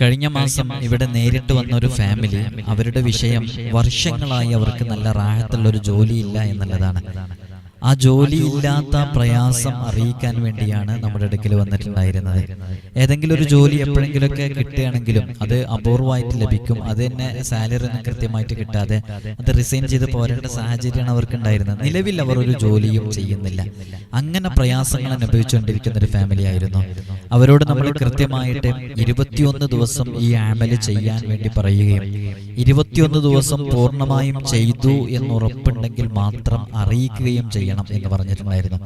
കഴിഞ്ഞ മാസം ഇവിടെ നേരിട്ട് വന്ന ഒരു ഫാമിലി അവരുടെ വിഷയം വർഷങ്ങളായി അവർക്ക് നല്ല റാഹത്തുള്ള ഒരു ജോലിയില്ല എന്നുള്ളതാണ്. ആ ജോലിയില്ലാത്ത പ്രയാസം അറിയിക്കാൻ വേണ്ടിയാണ് നമ്മുടെ അടുക്കൽ വന്നിട്ടുണ്ടായിരുന്നത്. ഏതെങ്കിലും ഒരു ജോലി എപ്പോഴെങ്കിലുമൊക്കെ കിട്ടുകയാണെങ്കിലും അത് അപൂർവമായിട്ട് ലഭിക്കും. അത് തന്നെ സാലറി ഒന്നും കൃത്യമായിട്ട് കിട്ടാതെ അത് റിസൈൻ ചെയ്ത് പോരേണ്ട സാഹചര്യമാണ് അവർക്ക് ഉണ്ടായിരുന്നത് നിലവിൽ അവർ ഒരു ജോലിയും ചെയ്യുന്നില്ല. അങ്ങനെ പ്രയാസങ്ങൾ അനുഭവിച്ചുകൊണ്ടിരിക്കുന്ന ഒരു ഫാമിലി ആയിരുന്നു. അവരോട് നമ്മൾ കൃത്യമായിട്ട് ഇരുപത്തിയൊന്ന് ദിവസം ഈ ആമൽ ചെയ്യാൻ വേണ്ടി പറയുകയും ഇരുപത്തിയൊന്ന് ദിവസം പൂർണമായും ചെയ്തു എന്ന് ഉറപ്പുണ്ടെങ്കിൽ മാത്രം അറിയിക്കുകയും ചെയ്യണം എന്ന് പറഞ്ഞിട്ടുണ്ടായിരുന്നു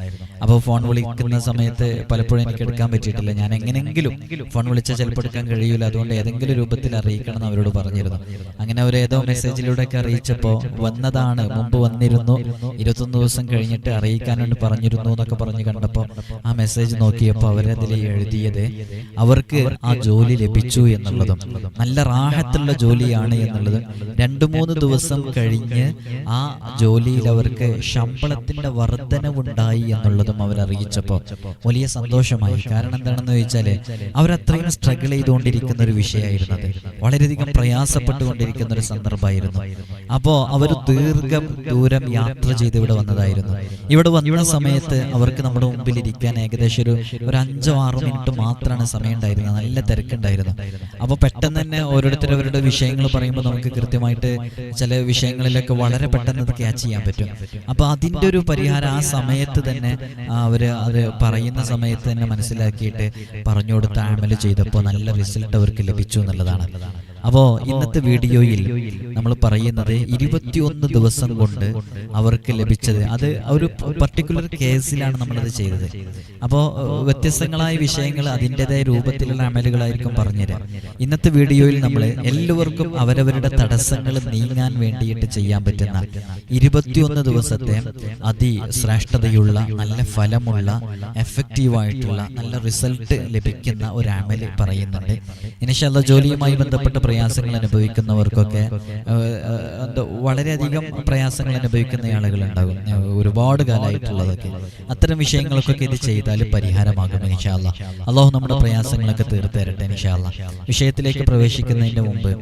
അപ്പോൾ ഫോൺ വിളിക്കുന്ന സമയത്ത് പലപ്പോഴും എനിക്ക് എടുക്കാൻ പറ്റിയിട്ടില്ല. ഞാൻ എങ്ങനെയെങ്കിലും ഫോൺ വിളിച്ചാൽ ചിലപ്പോൾ എടുക്കാൻ കഴിയില്ല. അതുകൊണ്ട് ഏതെങ്കിലും രൂപത്തിൽ അറിയിക്കണം എന്ന് അവരോട് പറഞ്ഞിരുന്നു. അങ്ങനെ അവർ ഏതോ മെസ്സേജിലൂടെയൊക്കെ അറിയിച്ചപ്പോൾ വന്നതാണ്. മുമ്പ് വന്നിരുന്നു. ഇരുപത്തൊന്ന് ദിവസം കഴിഞ്ഞിട്ട് അറിയിക്കാൻ വേണ്ടി പറഞ്ഞിരുന്നു എന്നൊക്കെ പറഞ്ഞ് കണ്ടപ്പോൾ ആ മെസ്സേജ് നോക്കിയപ്പോൾ അവരതിൽ എഴുതിയത് അവർക്ക് ആ ജോലി ലഭിച്ചു എന്നുള്ളതും നല്ല റാഹത്തുള്ള ജോലിയാണ് എന്നുള്ളതും രണ്ടു മൂന്ന് ദിവസം കഴിഞ്ഞ് ആ ജോലിയിൽ അവർക്ക് ശമ്പളത്തിന്റെ വർധനവുണ്ടായി എന്നുള്ളതും അവർ അറിയിച്ചപ്പോൾ വലിയ സന്തോഷമായി. കാരണം എന്താണെന്ന് ചോദിച്ചാൽ അവരത്രയും സ്ട്രഗിൾ ചെയ്തുകൊണ്ടിരിക്കുന്ന ഒരു വിഷയമായിരുന്നത്. വളരെയധികം പ്രയാസപ്പെട്ടുകൊണ്ടിരിക്കുന്ന ഒരു സന്ദർഭമായിരുന്നു. അപ്പോ അവർ ദീർഘ ദൂരം യാത്ര ചെയ്ത് ഇവിടെ വന്നതായിരുന്നു. ഇവിടെ വന്ന സമയത്ത് അവർക്ക് നമ്മുടെ മുമ്പിൽ ഇരിക്കാൻ ഏകദേശം ഒരു ഒരു അഞ്ചോ ആറോ മിനിറ്റ് മാത്രമാണ് സമയം ഉണ്ടായിരുന്നത് നല്ല തിരക്കുണ്ടായിരുന്നു. അപ്പോൾ പെട്ടെന്ന് തന്നെ ഓരോരുത്തരും അവരുടെ വിഷയങ്ങൾ പറയുമ്പോൾ നമുക്ക് കൃത്യമായിട്ട് ചില വിഷയങ്ങളിലൊക്കെ വളരെ പെട്ടെന്ന് ക്യാച്ച് ചെയ്യാൻ പറ്റും. അപ്പൊ അതിന്റെ ഒരു പരിഹാരം ആ സമയത്ത് തന്നെ ആ, അവർ അത് പറയുന്ന സമയത്ത് തന്നെ മനസ്സിലാക്കിയിട്ട് പറഞ്ഞു കൊടുത്ത് ആമൽ ചെയ്തപ്പോൾ നല്ല റിസൾട്ട് അവർക്ക് ലഭിച്ചു എന്നുള്ളതാണ്. അപ്പോ ഇന്നത്തെ വീഡിയോയിൽ നമ്മൾ പറയുന്നത് ഇരുപത്തിയൊന്ന് ദിവസം കൊണ്ട് അവർക്ക് ലഭിച്ചത്. അത് ഒരു പർട്ടിക്കുലർ കേസിലാണ് നമ്മളത് ചെയ്തത്. അപ്പോൾ വ്യത്യസ്തങ്ങളായ വിഷയങ്ങൾ അതിന്റെതായ രൂപത്തിലുള്ള അമലുകളായിരിക്കും പറഞ്ഞുതരാം ഇന്നത്തെ വീഡിയോയിൽ നമ്മൾ എല്ലാവർക്കും അവരവരുടെ തടസ്സങ്ങൾ നീങ്ങാൻ വേണ്ടിയിട്ട് ചെയ്യാൻ പറ്റുന്ന ഇരുപത്തിയൊന്ന് ദിവസത്തെ അതിശ്രേഷ്ഠതയുള്ള നല്ല ഫലമുള്ള എഫക്റ്റീവായിട്ടുള്ള നല്ല റിസൾട്ട് ലഭിക്കുന്ന ഒരു അമൽ പറയുന്നുണ്ട്. ഇനിഷല്ല ജോലിയുമായി ബന്ധപ്പെട്ട പ്രയാസങ്ങൾ അനുഭവിക്കുന്നവർക്കൊക്കെ എന്താ വളരെയധികം പ്രയാസങ്ങൾ അനുഭവിക്കുന്ന ആളുകൾ ഉണ്ടാകും ഒരുപാട് കാലമായിട്ടുള്ളതൊക്കെ. അത്തരം വിഷയങ്ങൾക്കൊക്കെ ഇത് ചെയ്താൽ പരിഹാരമാകും ഇൻഷാല്ല അള്ളാഹു നമ്മുടെ പ്രയാസങ്ങളൊക്കെ തീർത്ത് തരട്ടെ ഇൻഷാല്ല വിഷയത്തിലേക്ക് പ്രവേശിക്കുന്നതിന് മുമ്പ്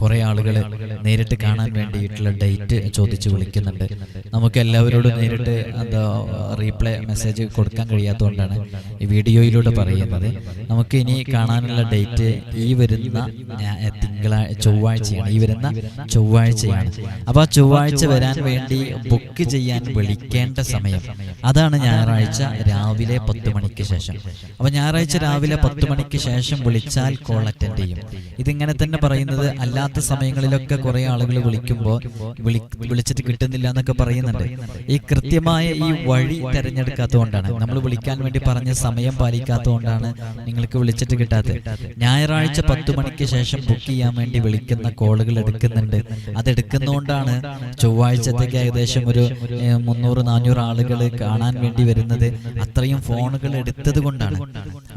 കുറെ ആളുകൾ നേരിട്ട് കാണാൻ വേണ്ടിയിട്ടുള്ള ഡേറ്റ് ചോദിച്ച് വിളിക്കുന്നുണ്ട്. നമുക്ക് എല്ലാവരോടും നേരിട്ട് എന്താ റീപ്ലൈ മെസ്സേജ് കൊടുക്കാൻ കഴിയാത്തതുകൊണ്ടാണ് ഈ വീഡിയോയിലൂടെ പറയുന്നത്. നമുക്ക് ഇനി കാണാനുള്ള ഡേറ്റ് ഈ വരുന്ന തിങ്കളാഴ്ച ചൊവ്വാഴ്ചയാണ്. ഈ വരുന്ന ചൊവ്വാഴ്ചയാണ്. അപ്പോൾ ആ ചൊവ്വാഴ്ച വരാൻ വേണ്ടി ബുക്ക് ചെയ്യാൻ വിളിക്കേണ്ട സമയം അതാണ് ഞായറാഴ്ച രാവിലെ പത്ത് മണിക്ക് ശേഷം. അപ്പോൾ ഞായറാഴ്ച രാവിലെ പത്ത് മണിക്ക് ശേഷം വിളിച്ചാൽ കോൾ അറ്റൻഡ് ചെയ്യും. ഇതിങ്ങനെ തന്നെ പറയുന്നത് അല്ലാത്ത സമയങ്ങളിലൊക്കെ കുറെ ആളുകൾ വിളിക്കുമ്പോൾ വിളിച്ചിട്ട് കിട്ടുന്നില്ല എന്നൊക്കെ പറയുന്നുണ്ട്. ഈ കൃത്യമായ ഈ വഴി തെരഞ്ഞെടുക്കാത്തതുകൊണ്ടാണ്. നമ്മൾ വിളിക്കാൻ വേണ്ടി പറഞ്ഞ സമയം പാലിക്കാത്തതുകൊണ്ടാണ് നിങ്ങൾക്ക് വിളിച്ചിട്ട് കിട്ടാത്തത്. ഞായറാഴ്ച പത്ത് മണിക്ക് ശേഷം ബുക്ക് ചെയ്യാൻ വേണ്ടി വിളിക്കുന്ന കോളുകൾ എടുക്കുന്നുണ്ട്. അത് എടുക്കുന്നതുകൊണ്ടാണ് ചൊവ്വാഴ്ചത്തേക്ക് ഏകദേശം ഒരു മുന്നൂറ് നാനൂറ് ആളുകൾ കാണാൻ വേണ്ടി വരുന്നത് അത്രയും ഫോണുകൾ എടുത്തത് കൊണ്ടാണ്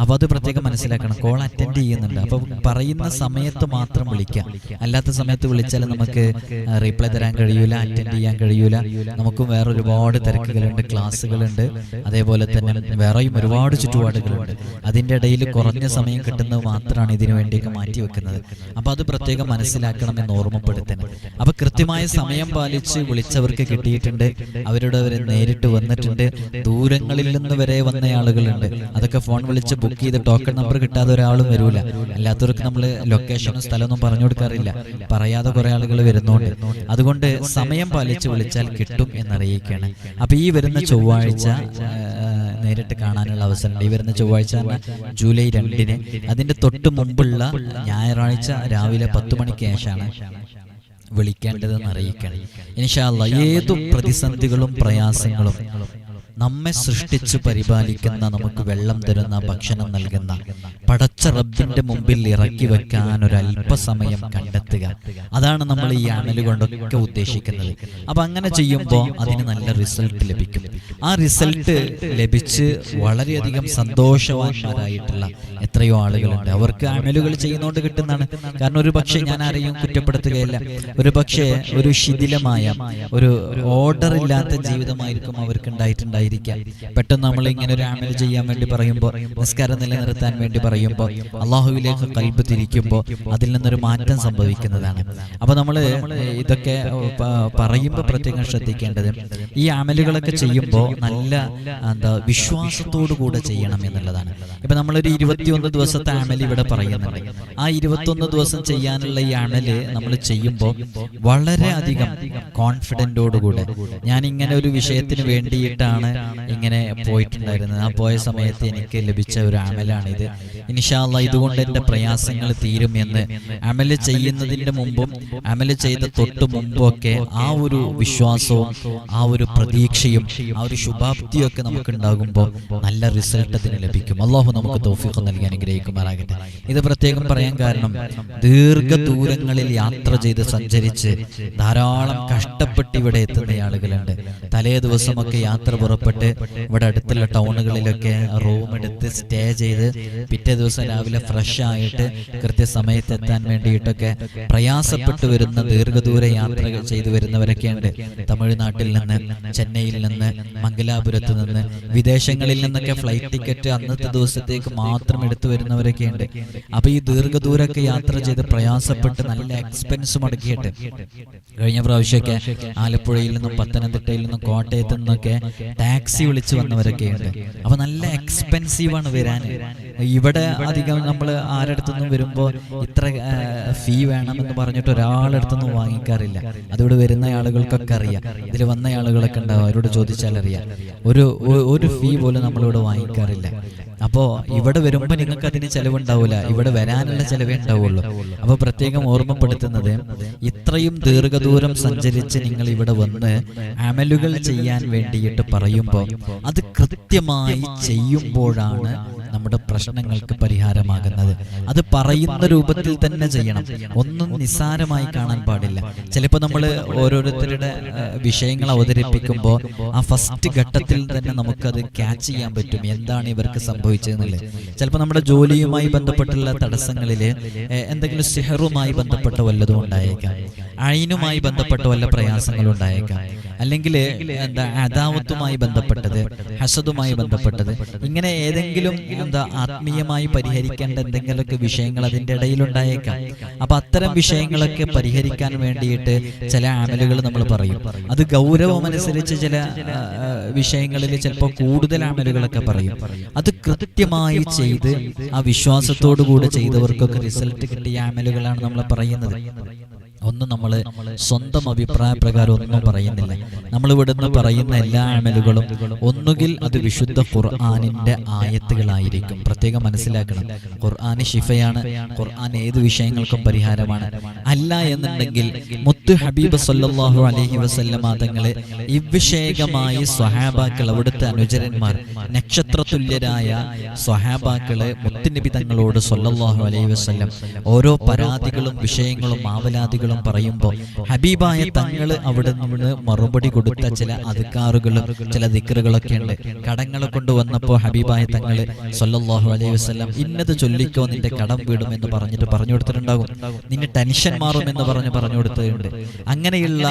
അപ്പൊ അത് പ്രത്യേകം മനസ്സിലാക്കണം. കോൾ അറ്റൻഡ് ചെയ്യുന്നുണ്ട്. അപ്പൊ പറയുന്ന സമയത്ത് മാത്രം വിളിക്കാം. അല്ലാത്ത സമയത്ത് വിളിച്ചാൽ നമുക്ക് റീപ്ലൈ തരാൻ കഴിയൂല അറ്റൻഡ് ചെയ്യാൻ കഴിയൂല. നമുക്കും വേറെ ഒരുപാട് തിരക്കുകളുണ്ട് ക്ലാസ്സുകളുണ്ട്. അതേപോലെ തന്നെ വേറെയും ഒരുപാട് ചുറ്റുപാടുകളുണ്ട്. അതിന്റെ ഇടയിൽ കുറഞ്ഞ സമയം കിട്ടുന്നത് മാത്രമാണ് ഇതിനു വേണ്ടിയൊക്കെ മാറ്റി വെക്കുന്നത്. അപ്പൊ അത് പ്രത്യേകം മനസ്സിലാക്കണം എന്ന് ഓർമ്മപ്പെടുത്തണം. അപ്പൊ കൃത്യമായ സമയം പാലിച്ച് വിളിച്ചവർക്ക് കിട്ടിയിട്ടുണ്ട്. അവരുടെ അവരെ നേരിട്ട് വന്നിട്ടുണ്ട്. ദൂരങ്ങളിൽ നിന്ന് വരെ വന്ന ആളുകളുണ്ട്. അതൊക്കെ ഫോൺ വിളിച്ച് ബുക്ക് ചെയ്ത് ടോക്കൺ നമ്പർ കിട്ടാതെ ഒരാളും വരൂല. അല്ലാത്തവർക്ക് നമ്മൾ ലൊക്കേഷനും സ്ഥലമൊന്നും പറഞ്ഞു കൊടുക്കാറില്ല പറയാതെ കുറെ ആളുകൾ വരുന്നുണ്ട്. അതുകൊണ്ട് സമയം പാലിച്ച് വിളിച്ചാൽ കിട്ടും എന്നറിയിക്കുകയാണ്. അപ്പൊ ഈ വരുന്ന ചൊവ്വാഴ്ച നേരിട്ട് കാണാനുള്ള അവസരമുണ്ട് ഈ വരുന്ന ചൊവ്വാഴ്ച ജൂലൈ രണ്ടിന്. അതിന്റെ തൊട്ട് മുമ്പുള്ള ഞായറാഴ്ച രാവിലെ പത്ത് മണിക്ക് ശേഷമാണ് വിളിക്കേണ്ടതെന്ന് അറിയിക്കണം ഇൻഷാല്ല ഏതു പ്രതിസന്ധികളും പ്രയാസങ്ങളും നമ്മെ സൃഷ്ടിച്ചു പരിപാലിക്കുന്ന നമുക്ക് വെള്ളം തരുന്ന ഭക്ഷണം നൽകുന്ന പടച്ച റബ്ബിന്റെ മുമ്പിൽ ഇറക്കി വെക്കാൻ ഒരു അല്പസമയം കണ്ടെത്തുക. അതാണ് നമ്മൾ ഈ അമൽ കൊണ്ടൊക്കെ ഉദ്ദേശിക്കുന്നത്. അപ്പൊ അങ്ങനെ ചെയ്യുമ്പോൾ അതിന് നല്ല റിസൾട്ട് ലഭിക്കും. ആ റിസൾട്ട് ലഭിച്ച് വളരെയധികം സന്തോഷവാന്മാരായിട്ടുള്ള എത്രയോ ആളുകളുണ്ട്. അവർക്ക് അമലുകൾ ചെയ്യുന്നതുകൊണ്ട് കിട്ടുന്നതാണ്. കാരണം ഒരു പക്ഷേ ഞാൻ ആരെയും കുറ്റപ്പെടുത്തുകയില്ല. ഒരു പക്ഷേ ഒരു ശിഥിലമായ ഒരു ഓർഡർ ഇല്ലാത്ത ജീവിതമായിരിക്കും അവർക്ക് ഉണ്ടായിട്ടുണ്ടായിരിക്കും ഉണ്ടായിരിക്കാം പെട്ടെന്ന് നമ്മൾ ഇങ്ങനെ ഒരു ആമിൽ ചെയ്യാൻ വേണ്ടി പറയുമ്പോൾ നിസ്കാരം നിലനിർത്താൻ വേണ്ടി പറയുമ്പോൾ അള്ളാഹുവിലേക്ക് കൽബ് തിരിക്കുമ്പോൾ അതിൽ നിന്നൊരു മാറ്റം സംഭവിക്കുന്നതാണ്. അപ്പോൾ നമ്മൾ ഇതൊക്കെ പറയുമ്പോൾ പ്രത്യേകം ശ്രദ്ധിക്കേണ്ടത് ഈ ആമലുകളൊക്കെ ചെയ്യുമ്പോൾ നല്ല എന്താ വിശ്വാസത്തോടു കൂടെ ചെയ്യണം എന്നുള്ളതാണ്. ഇപ്പൊ നമ്മളൊരു ഇരുപത്തിയൊന്ന് ദിവസത്തെ ആമൽ ഇവിടെ പറയുന്നുണ്ട്. ആ ഇരുപത്തൊന്ന് ദിവസം ചെയ്യാനുള്ള ഈ അമൽ നമ്മൾ ചെയ്യുമ്പോൾ വളരെ അധികം കോൺഫിഡന്റോടുകൂടെ ഞാൻ ഇങ്ങനെ ഒരു വിഷയത്തിന് വേണ്ടിയിട്ടാണ് ഇങ്ങനെ പോയിട്ടുണ്ടായിരുന്നത്. ആ പോയ സമയത്ത് എനിക്ക് ലഭിച്ച ഒരു അമലാണിത്. ഇനിഷാല്ല ഇതുകൊണ്ട് എന്റെ പ്രയാസങ്ങൾ തീരും എന്ന് അമൽ ചെയ്യുന്നതിന്റെ മുമ്പും അമൽ ചെയ്ത തൊട്ട് മുമ്പും ഒക്കെ ആ ഒരു വിശ്വാസവും ആ ഒരു പ്രതീക്ഷയും ആ ഒരു ശുഭാപ്തിയൊക്കെ നമുക്ക് ഉണ്ടാകുമ്പോൾ നല്ല റിസൾട്ട് അതിന് ലഭിക്കും. അള്ളാഹു നമുക്ക് തോഫിക്ക് നൽകി അനുഗ്രഹിക്കുമാറാകട്ടെ. ഇത് പ്രത്യേകം പറയാൻ കാരണം ദീർഘദൂരങ്ങളിൽ യാത്ര ചെയ്ത് സഞ്ചരിച്ച് ധാരാളം കഷ്ടപ്പെട്ട് ഇവിടെ എത്തുന്ന ആളുകളുണ്ട്. തലേ ദിവസമൊക്കെ യാത്ര പുറപ്പെട്ട് ഇവിടെ അടുത്തുള്ള ടൗണുകളിലൊക്കെ റൂം എടുത്ത് സ്റ്റേ ചെയ്ത് പിറ്റേ ദിവസം രാവിലെ ഫ്രഷ് ആയിട്ട് കൃത്യസമയത്ത് എത്താൻ വേണ്ടിയിട്ടൊക്കെ പ്രയാസപ്പെട്ടു വരുന്ന ദീർഘദൂര യാത്രകൾ ചെയ്തു വരുന്നവരൊക്കെ ഉണ്ട് തമിഴ്നാട്ടിൽ നിന്ന് ചെന്നൈയിൽ നിന്ന് മംഗലാപുരത്ത് നിന്ന് വിദേശങ്ങളിൽ നിന്നൊക്കെ ഫ്ലൈറ്റ് ടിക്കറ്റ് അന്നത്തെ ദിവസത്തേക്ക് മാത്രം എടുത്തു വരുന്നവരൊക്കെ ഉണ്ട് അപ്പൊ ഈ ദീർഘദൂരൊക്കെ യാത്ര ചെയ്ത് പ്രയാസപ്പെട്ട് നല്ല എക്സ്പെൻസ് മുടക്കിയിട്ട് കഴിഞ്ഞ പ്രാവശ്യമൊക്കെ ആലപ്പുഴയിൽ നിന്നും പത്തനംതിട്ടയിൽ നിന്നും കോട്ടയത്ത് നിന്നൊക്കെ ടാക്സി വിളിച്ച് വന്നവരൊക്കെ ഉണ്ട്. അപ്പൊ നല്ല എക്സ്പെൻസീവ് ആണ് വരാൻ ഇവിടെ അധികം നമ്മൾ ആരടുത്തുനിന്നും വരുമ്പോൾ ഇത്ര ഫീ വേണമെന്ന് പറഞ്ഞിട്ട് ഒരാളടുത്തൊന്നും വാങ്ങിക്കാറില്ല. അതിവിടെ വരുന്ന ആളുകൾക്കൊക്കെ അറിയാം. ഇതിൽ വന്ന ആളുകളൊക്കെ ഉണ്ടാവും അവരോട് ചോദിച്ചാൽ അറിയാം ഒരു ഒരു ഫീ പോലും നമ്മളിവിടെ വാങ്ങിക്കാറില്ല. അപ്പോ ഇവിടെ വരുമ്പോൾ നിങ്ങൾക്ക് അതിന് ചെലവുണ്ടാവില്ല ഇവിടെ വരാനുള്ള ചെലവേ ഉണ്ടാവുള്ളൂ. അപ്പൊ പ്രത്യേകം ഓർമ്മപ്പെടുത്തുന്നത് ഇത്രയും ദീർഘദൂരം സഞ്ചരിച്ച് നിങ്ങൾ ഇവിടെ വന്ന് അമലുകൾ ചെയ്യാൻ വേണ്ടിയിട്ട് പറയുമ്പോൾ അത് കൃത്യമായി ചെയ്യുമ്പോഴാണ് നമ്മുടെ പ്രശ്നങ്ങൾക്ക് പരിഹാരമാകുന്നത്. അത് പറയുന്ന രൂപത്തിൽ തന്നെ ചെയ്യണം. ഒന്നും നിസ്സാരമായി കാണാൻ പാടില്ല. ചിലപ്പോൾ നമ്മൾ ഓരോരുത്തരുടെ വിഷയങ്ങൾ അവതരിപ്പിക്കുമ്പോൾ ആ ഫസ്റ്റ് ഘട്ടത്തിൽ തന്നെ നമുക്കത് ക്യാച്ച് ചെയ്യാൻ പറ്റും. എന്താണ് ഇവർക്ക് സംഭവിച്ചതെന്നുള്ളത്? ചിലപ്പോൾ നമ്മുടെ ജോലിയുമായി ബന്ധപ്പെട്ടുള്ള തടസ്സങ്ങളിൽ എന്തെങ്കിലും സിഹറുമായി ബന്ധപ്പെട്ട വല്ലതും ഉണ്ടായേക്കാം. അയിനുമായി ബന്ധപ്പെട്ട വല്ല പ്രയാസങ്ങളും ഉണ്ടായേക്കാം. അല്ലെങ്കിൽ എന്താ അദാവത്തുമായി ബന്ധപ്പെട്ടത് ഹസദുമായി ബന്ധപ്പെട്ടത് ഇങ്ങനെ ഏതെങ്കിലും എന്താ ആത്മീയമായി പരിഹരിക്കേണ്ട എന്തെങ്കിലുമൊക്കെ വിഷയങ്ങൾ അതിന്റെ ഇടയിൽ ഉണ്ടായേക്കാം അപ്പൊ അത്തരം വിഷയങ്ങളൊക്കെ പരിഹരിക്കാൻ വേണ്ടിയിട്ട് ചില ആമലുകൾ നമ്മൾ പറയും. അത് ഗൗരവമനുസരിച്ച് ചില വിഷയങ്ങളിൽ ചിലപ്പോൾ കൂടുതൽ ആമലുകളൊക്കെ പറയും. അത് കൃത്യമായി ചെയ്ത് ആ വിശ്വാസത്തോടു കൂടെ ചെയ്തവർക്കൊക്കെ റിസൾട്ട് കിട്ടിയ ആമലുകളാണ് നമ്മൾ പറയുന്നത്. ഒന്നും നമ്മൾ സ്വന്തം അഭിപ്രായ പ്രകാരം ഒന്നും പറയുന്നില്ല. നമ്മൾ ഇവിടുന്ന് പറയുന്ന എല്ലാ അമലുകളും ഒന്നുകിൽ അത് വിശുദ്ധ ഖുർആാനിന്റെ ആയത്തുകളായിരിക്കും. പ്രത്യേകം മനസ്സിലാക്കണം. ഖുർആാന് ഷിഫയാണ് ഖുർആൻ ഏത് വിഷയങ്ങൾക്കും പരിഹാരമാണ്. അല്ല എന്നുണ്ടെങ്കിൽ മുത്തു ഹബീബ് സല്ലാഹു അലഹി വസല്ലമ തങ്ങളെ ഇവിഷേകമായി സ്വഹാബാക്കൾ അവിടുത്തെ അനുചരന്മാർ നക്ഷത്രതുല്യരായ സ്വഹാബാക്കളെ മുത്തുനബി തങ്ങളോട് സൊല്ലാഹു അലൈഹി വസ്ല്ലം ഓരോ പരാതികളും വിഷയങ്ങളും ആവലാതികളും പറയുമ്പോൾ ഹബീബായ തങ്ങൾ അവിടെ നിന്ന് മറുപടി കൊടുത്ത ചില അധികാറുകളും ചില ദിക്കറുകളൊക്കെ ഉണ്ട്. കടങ്ങൾ കൊണ്ടുവന്നപ്പോൾ ഹബീബായ തങ്ങൾ സൊല്ലാഹു അലൈഹി വസല്ലം ഇന്നത് ചൊല്ലിക്കോ നിന്റെ കടം വീടും എന്ന് പറഞ്ഞിട്ട് പറഞ്ഞു കൊടുത്തിട്ടുണ്ടാകും. നിന്നെ ടെൻഷൻ മാറും എന്ന് പറഞ്ഞ് പറഞ്ഞു കൊടുത്തിട്ടുണ്ട്. അങ്ങനെയുള്ള